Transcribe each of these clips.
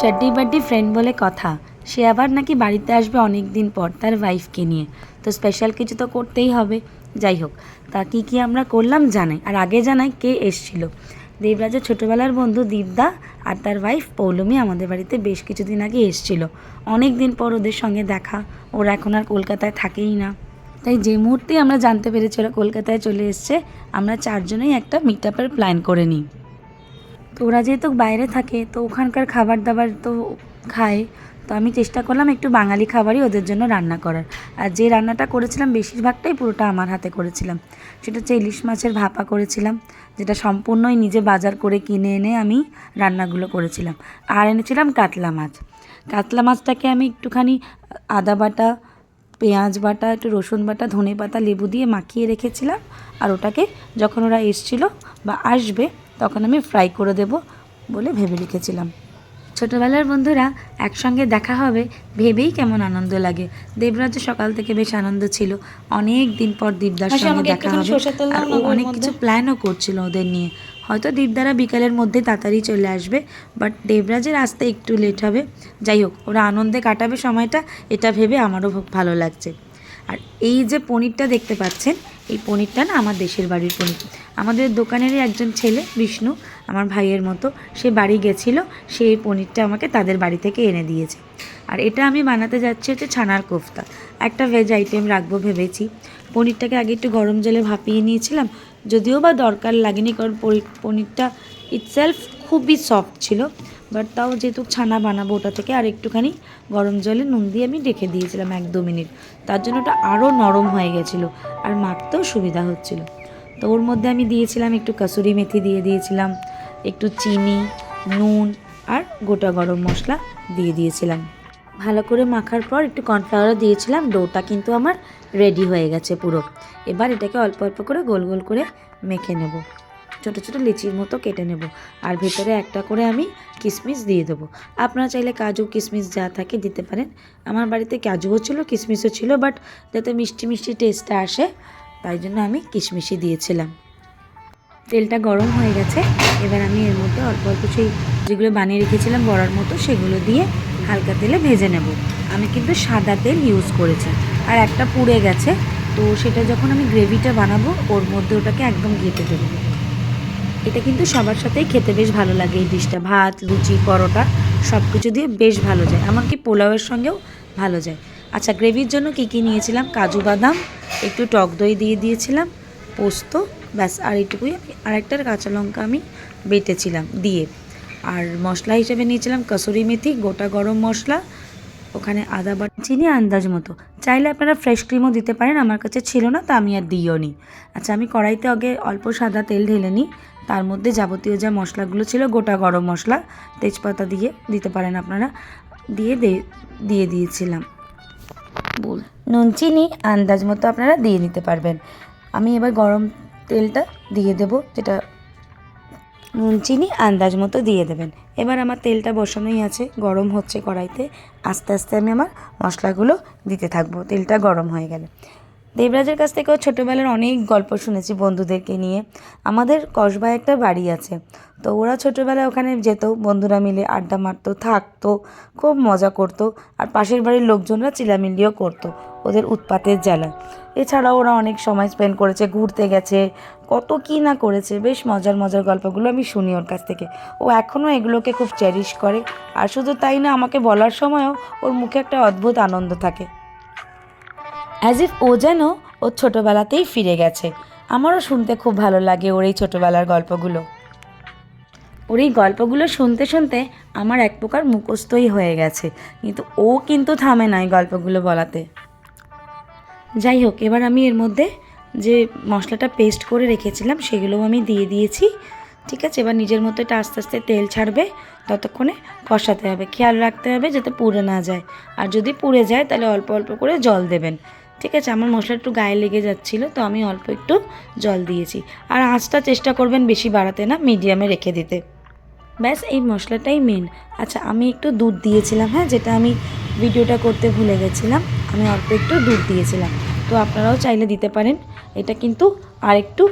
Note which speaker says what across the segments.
Speaker 1: চাড্ডি buddy friend বলে কথা। সে আবার নাকি বাড়িতে আসবে অনেক দিন পর তার ওয়াইফকে নিয়ে। তো স্পেশাল কিছু তো করতেই হবে। যাই হোক, তা কী কী আমরা করলাম জানাই আর আগে জানাই কে এসছিল। দেবরাজের ছোটোবেলার বন্ধু দীপদা আর তার ওয়াইফ পৌলমী আমাদের বাড়িতে বেশ কিছুদিন আগে এসছিল। অনেক দিন পর ওদের সঙ্গে দেখা। ওরা এখন আর কলকাতায় থাকেই না। তাই যে মুহূর্তে আমরা জানতে পেরেছি ওরা কলকাতায় চলে এসছে, আমরা চারজনেই একটা মিট প্ল্যান করে নিই। তো ওরা যেহেতু বাইরে থাকে, তো ওখানকার খাবার দাবার তো খায়। তো আমি চেষ্টা করলাম একটু বাঙালি খাবারই ওদের জন্য রান্না করার। আর যে রান্নাটা করেছিলাম, বেশিরভাগটাই পুরোটা আমার হাতে করেছিলাম। সেটা হচ্ছে ইলিশ মাছের ভাপা করেছিলাম, যেটা সম্পূর্ণই নিজে বাজার করে কিনে এনে আমি রান্নাগুলো করেছিলাম। আর এনেছিলাম কাতলা মাছ। কাতলা মাছটাকে আমি একটুখানি আদা বাটা, পেঁয়াজ বাটা, একটু রসুন বাটা, ধনে পাতা, লেবু দিয়ে মাখিয়ে রেখেছিলাম। আর ওটাকে যখন ওরা এসছিল বা আসবে তখন আমি ফ্রাই করে দেব বলে ভেবে রেখেছিলাম। ছোটোবেলার বন্ধুরা একসঙ্গে দেখা হবে ভেবেই কেমন আনন্দ লাগে। দেবরাজ সকাল থেকে বেশ আনন্দ ছিল। অনেক দিন পর দীপদার সঙ্গে দেখা হবে। আর ও অনেক কিছু প্ল্যানও করছিল ওদের নিয়ে। হয়তো দীপদারা বিকালের মধ্যে তাড়াতাড়ি চলে আসবে বাট দেবরাজের আসতে একটু লেট হবে। যাই হোক ওরা আনন্দে কাটাবে সময়টা এটা ভেবে আমারও ভালো লাগছে। আর এই যে পনিরটা দেখতে পাচ্ছেন এই পনিরটা না আমার দেশের বাড়ির পনির। আমাদের দোকানেরই একজন ছেলে, বিষ্ণু, আমার ভাইয়ের মতো, সে বাড়ি গেছিল, সে এই পনিরটা আমাকে তাদের বাড়ি থেকে এনে দিয়েছে। আর এটা আমি বানাতে যাচ্ছি হচ্ছে ছানার কোফতা। একটা ভেজ আইটেম রাখব ভেবেছি। পনিরটাকে আগে একটু গরম জলে ভাপিয়ে নিয়েছিলাম, যদিও বা দরকার লাগেনি কারণ পনিরটা ইটসেলফ খুবই সফট ছিল। বাট তাও যেহেতু ছানা বানাবো ওটা থেকে, আর একটুখানি গরম জলে নুন দিয়ে আমি ডেকে দিয়েছিলাম এক দু মিনিট। তার জন্য ওটা আরও নরম হয়ে গেছিল আর মাখতেও সুবিধা হচ্ছিল। তো ওর মধ্যে আমি দিয়েছিলাম একটু কাসুরি মেথি দিয়ে দিয়েছিলাম, একটু চিনি, নুন আর গোটা গরম মশলা দিয়ে দিয়েছিলাম। ভালো করে মাখার পর একটু কর্নফ্লাওয়ারও দিয়েছিলাম, ডোটা কিন্তু আমার রেডি হয়ে গেছে পুরো। এবার এটাকে অল্প অল্প করে গোল গোল করে মেখে নেব। ছোটো ছোটো লিচির মতো কেটে নেব। আর ভেতরে একটা করে আমি কিশমিশ দিয়ে দেবো। আপনারা চাইলে কাজু কিশমিশ যা থাকে দিতে পারেন। আমার বাড়িতে কাজুও ছিল কিশমিশও ছিল বাট যাতে মিষ্টি মিষ্টি টেস্টটা আসে, তাই জন্য আমি কিশমিশই দিয়েছিলাম। তেলটা গরম হয়ে গেছে। এবার আমি এর মধ্যে অল্প অল্প সেই যেগুলো বানিয়ে রেখেছিলাম বড়ার মতো, সেগুলো দিয়ে হালকা তেলে ভেজে নেব। আমি কিন্তু সাদা তেল ইউজ করেছি। আর একটা পুড়ে গেছে, তো সেটা যখন আমি গ্রেভিটা বানাবো, ওর মধ্যে ওটাকে একদম ঘেটে দেবো। এটা কিন্তু সবার সাথেই খেতে বেশ ভালো লাগে। এই ডিশটা, ভাত, লুচি, পরোটা সব কিছু দিয়ে বেশ ভালো যায়। এমনকি পোলাওয়ের সঙ্গেও ভালো যায়। আচ্ছা গ্রেভির জন্য কী কী নিয়েছিলাম? কাজু বাদাম, একটু টক দই দিয়ে দিয়েছিলাম, পোস্ত, ব্যাস, আর এইটুকুই আর একটা কাঁচা লঙ্কা আমি বেটেছিলাম, দিয়ে। আর মশলা হিসেবে নিয়েছিলাম কসুরি মেথি, গোটা গরম মশলা ওখানে আদা বাটা, চিনি আন্দাজ মতো। চাইলে আপনারা ফ্রেশ ক্রিমও দিতে পারেন, আমার কাছে ছিল না, তা আমি আর দিও নি। আচ্ছা আমি কড়াইতে আগে অল্প সাদা তেল ঢেলে নিই। তার মধ্যে যাবতীয় যা মশলাগুলো ছিল, গোটা গরম মশলা, তেজপাতা দিয়ে দিতে পারেন আপনারা। দিয়ে দিয়ে দিয়েছিলাম। বল, নুন, চিনি আন্দাজ মতো আপনারা দিয়ে নিতে পারবেন। আমি এবার গরম তেলটা দিয়ে দেব, যেটা নুন, চিনি, আন্দাজ মতো দিয়ে দেবেন। এবার আমার তেলটা বসানোই আছে, গরম হচ্ছে কড়াইতে। আস্তে আস্তে আমি আমার মশলাগুলো দিতে থাকব, তেলটা গরম হয়ে গেলে। দেবরাজের কাছ থেকেও ছোটোবেলার অনেক গল্প শুনেছি বন্ধুদেরকে নিয়ে। আমাদের কসবায় একটা বাড়ি আছে, তো ওরা ছোটোবেলায় ওখানে যেত, বন্ধুরা মিলে আড্ডা মারতো, থাকতো, খুব মজা করতো, আর পাশের বাড়ির লোকজনরা চিলামিলিও করতো, ওদের উৎপাতের জ্বালা। এছাড়াও ওরা অনেক সময় স্পেন্ড করেছে, ঘুরতে গেছে কত কী না করেছে, বেশ মজার মজার গল্পগুলো আমি শুনি ওর কাছ থেকে। ও এখনও এগুলোকে খুব চেরিশ করে, আর শুধু তাই না, আমাকে বলার সময়ও ওর মুখে একটা অদ্ভুত আনন্দ থাকে। অ্যাজ ইফ ও যেন ওর ছোটোবেলাতেই ফিরে গেছে। আমারও শুনতে খুব ভালো লাগে ওর এই ছোটোবেলার গল্পগুলো। ওর এই গল্পগুলো শুনতে শুনতে আমার এক প্রকার মুখস্থই হয়ে গেছে, কিন্তু ও কিন্তু থামে না এই গল্পগুলো বলাতে। যাই হোক, এবার আমি এর মধ্যে যে মশলাটা পেস্ট করে রেখেছিলাম, সেগুলোও আমি দিয়ে দিয়েছি। ঠিক আছে, এবার নিজের মতো এটা আস্তে আস্তে তেল ছাড়বে, ততক্ষণে কষাতে হবে। খেয়াল রাখতে হবে যাতে পুড়ে না যায়। আর যদি পুড়ে যায়, তাহলে অল্প অল্প করে জল দেবেন। ঠিক আছে, আমার মশলা একটু গায়ে লেগে যাচ্ছিল, তো আমি অল্প একটু জল দিয়েছি। আর আঁচটা চেষ্টা করবেন বেশি বাড়াতে না মিডিয়ামে রেখে দিতে। ব্যাস, এই মশলাটাই মেন আচ্ছা আমি একটু দুধ দিয়েছিলাম হ্যাঁ যেটা আমি ভিডিওটা করতে ভুলে গেছিলাম। আমি অল্প একটু দুধ দিয়েছিলাম। তো আপনারাও চাইলে দিতে পারেন। এটা কিন্তু আর একটু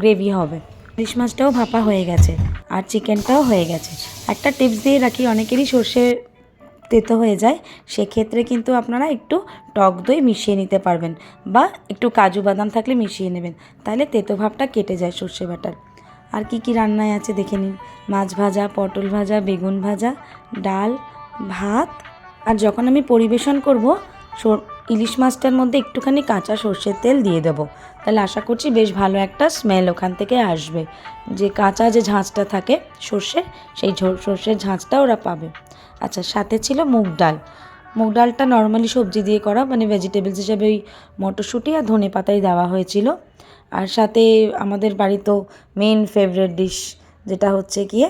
Speaker 1: গ্রেভি হবে। ইলিশ মাছটাও ভাপা হয়ে গেছে আর চিকেনটাও হয়ে গেছে। একটা টিপস দিয়ে রাখি, অনেকেরই সর্ষে তেতো হয়ে যায়, সেক্ষেত্রে কিন্তু আপনারা একটু টক দই মিশিয়ে নিতে পারবেন বা একটু কাজু বাদাম থাকলে মিশিয়ে নেবেন, তাহলে তেতো ভাবটা কেটে যায় সর্ষে বাটার। আর কি কি রান্নায় আছে দেখে নিন। মাছ ভাজা, পটল ভাজা, বেগুন ভাজা, ডাল, ভাত। আর যখন আমি পরিবেশন করব ইলিশ মাছটার মধ্যে একটুখানি কাঁচা সর্ষের তেল দিয়ে দেবো। তাহলে আশা করছি বেশ ভালো একটা স্মেল ওখান থেকে আসবে। যে কাঁচা যে ঝাঁঝটা থাকে সর্ষের সেই সর্ষের ঝাঁঝটা ওরা পাবে। আচ্ছা সাথে ছিল মুগ ডাল। মুগ ডালটা নর্মালি সবজি দিয়ে করা মানে ভেজিটেবলস হিসাবে ওই মটরশুঁটি আর ধনে পাতাই দেওয়া হয়েছিল। আর সাথে আমাদের বাড়ি তো মেন ফেভারিট ডিশ যেটা হচ্ছে গিয়ে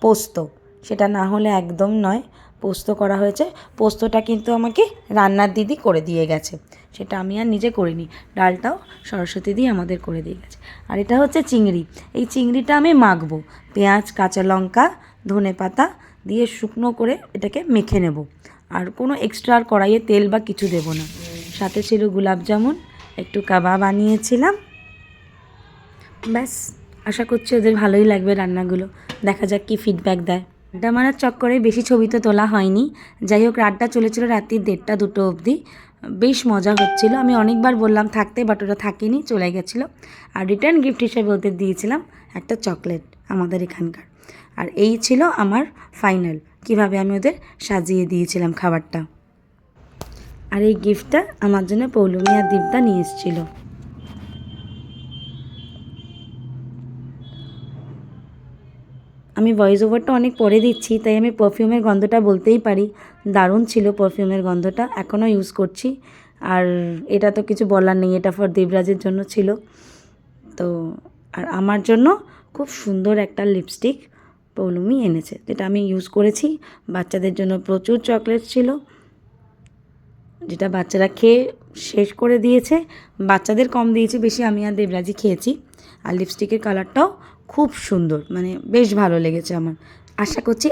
Speaker 1: পোস্ত। সেটা না হলে একদম নয়। পোস্ত করা হয়েছে। পোস্তটা কিন্তু আমাকে রান্নার দিদি করে দিয়ে গেছে। সেটা আমি আর নিজে করিনি। ডালটাও সরস্বতী দি আমাদের করে দিয়ে গেছে। আর এটা হচ্ছে চিংড়ি। এই চিংড়িটা আমি মাখবো। পেঁয়াজ, কাঁচা লঙ্কা, ধনে পাতা দিয়ে শুকনো করে এটাকে মেখে নেব। আর কোনো এক্সট্রা আর কড়াইয়ে তেল বা কিছু দেব না। সাথে ছিল গোলাপ জামুন, একটু কাবাব বানিয়েছিলাম। ব্যাস, আশা করছি ওদের ভালোই লাগবে রান্নাগুলো। দেখা যাক কি ফিডব্যাক দেয়। আড্ডা চক্করে বেশি ছবি তো তোলা হয়নি। যাই হোক, রাতটা চলেছিল রাত্রি দেড়টা দুটো অবধি। বেশ মজা হচ্ছিল। আমি অনেকবার বললাম, থাকতে বাট ওরা থাকেনি, চলে গেছিল। আর রিটার্ন গিফট হিসেবে ওদের দিয়েছিলাম একটা চকলেট আমাদের এখানকার। আর এই ছিল আমার ফাইনাল কীভাবে আমি ওদের সাজিয়ে দিয়েছিলাম খাবারটা। আর এই গিফটটা আমার জন্য পৌলমী আর দীপদা নিয়ে এসেছিল। আমি ভয়েস ওভারটা অনেক পরে দিচ্ছি, তাই আমি পারফিউমের গন্ধটা বলতেই পারি। দারুণ ছিল পারফিউমের গন্ধটা, এখনও ইউজ করছি। আর এটা তো কিছু বলার নেই, এটা ফর দেবরাজের জন্য ছিল। তো, আর আমার জন্য খুব সুন্দর একটা লিপস্টিক পৌলমি এনেছে, যেটা আমি ইউজ করেছি। বাচ্চাদের জন্য প্রচুর চকলেট ছিল, যেটা বাচ্চারা খেয়ে শেষ করে দিয়েছে। বাচ্চাদের কম দিয়েছি, বেশি আমি আর দেবরাজি খেয়েছি। আর লিপস্টিকের কালারটাও খুব সুন্দর মানে বেশ ভালো লেগেছে আমার। আশা করছি